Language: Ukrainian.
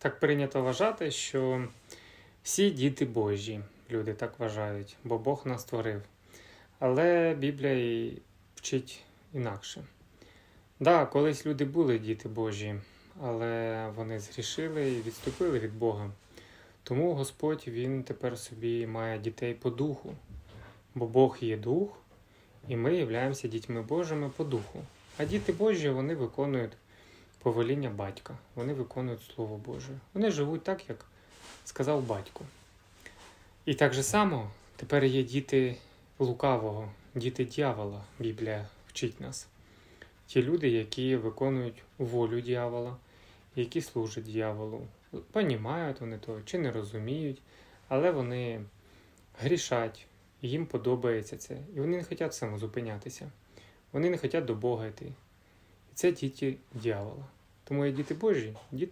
так прийнято вважати, що всі діти Божі, люди так вважають, бо Бог нас створив. Але Біблія і вчить інакше. Да, колись люди були діти Божі, але вони згрішили і відступили від Бога. Тому Господь Він тепер собі має дітей по духу, бо Бог є дух, і ми являємося дітьми Божими по духу. А діти Божі вони виконують повеління батька, вони виконують Слово Боже. Вони живуть так, як сказав батько. І так же само тепер є діти лукавого, діти дьявола, Біблія вчить нас. Ті люди, які виконують волю дьявола, які служать дьяволу. Понімають вони то чи не розуміють, але вони грішать, їм подобається це. І вони не хочуть самозупинятися. Вони не хочуть до Бога йти. Це діти дьявола. Тому є діти Божі, діти